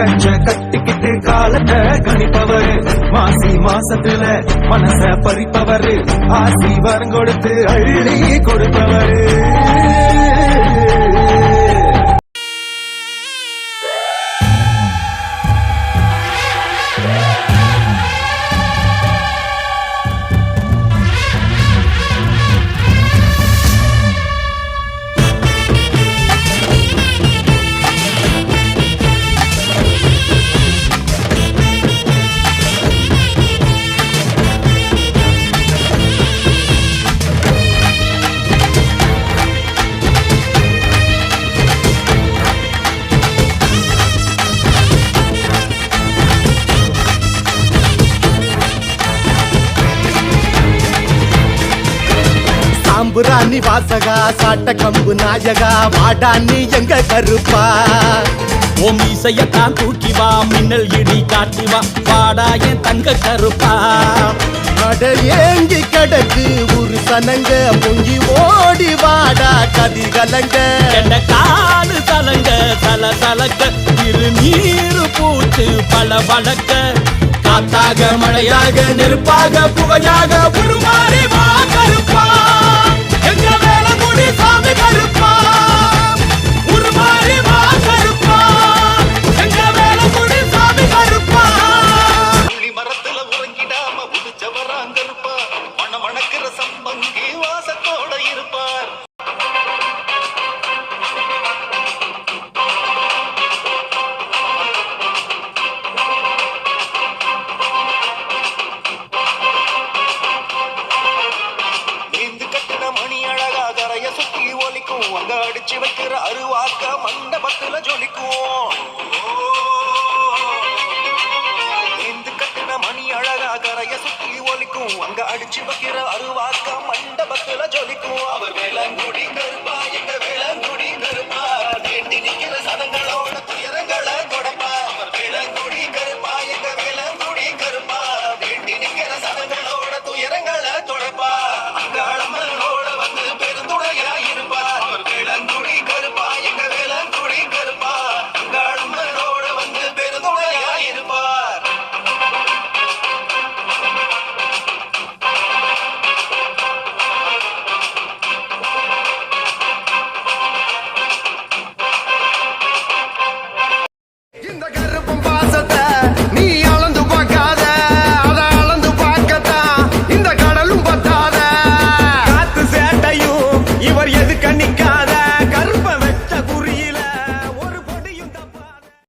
கஞ்ச கட்டிக்கிட்டு காலத்தை கணிப்பவரு. மாசி மாசத்துல மனச பறிப்பவரு. ஆசி வரம் கொடுத்து அள்ளி கொடுப்பவரு. சாம்புராணி வாசகா சாட்ட கம்பு நாயகா வாடான்னு எங்க கருப்பா? ஓம் இசையத்தான் தூக்கி வா மின்னல் இடி காட்டி வா வாடா என் தங்க கருப்பா. அட ஏங்கி கிடக்கு ஒரு சனங்க பொங்கி ஓடி வாடா கதி கலங்க. என்ற காலு சலங்க சல சலக்க இரு நீரு பூத்து பல வழக்க காத்தாக மழையாக நெருப்பாக புகையாக உருமாறி வா அங்க அடிச்சு வைக்கிற அருவாக்க மண்டபத்துல ஜொலிக்குவோம். இந்து கட்டின மணி அழகா கரைய சுத்தி ஒலிக்கும். அங்க அடிச்சு வைக்கிற அருவா கணிக்காத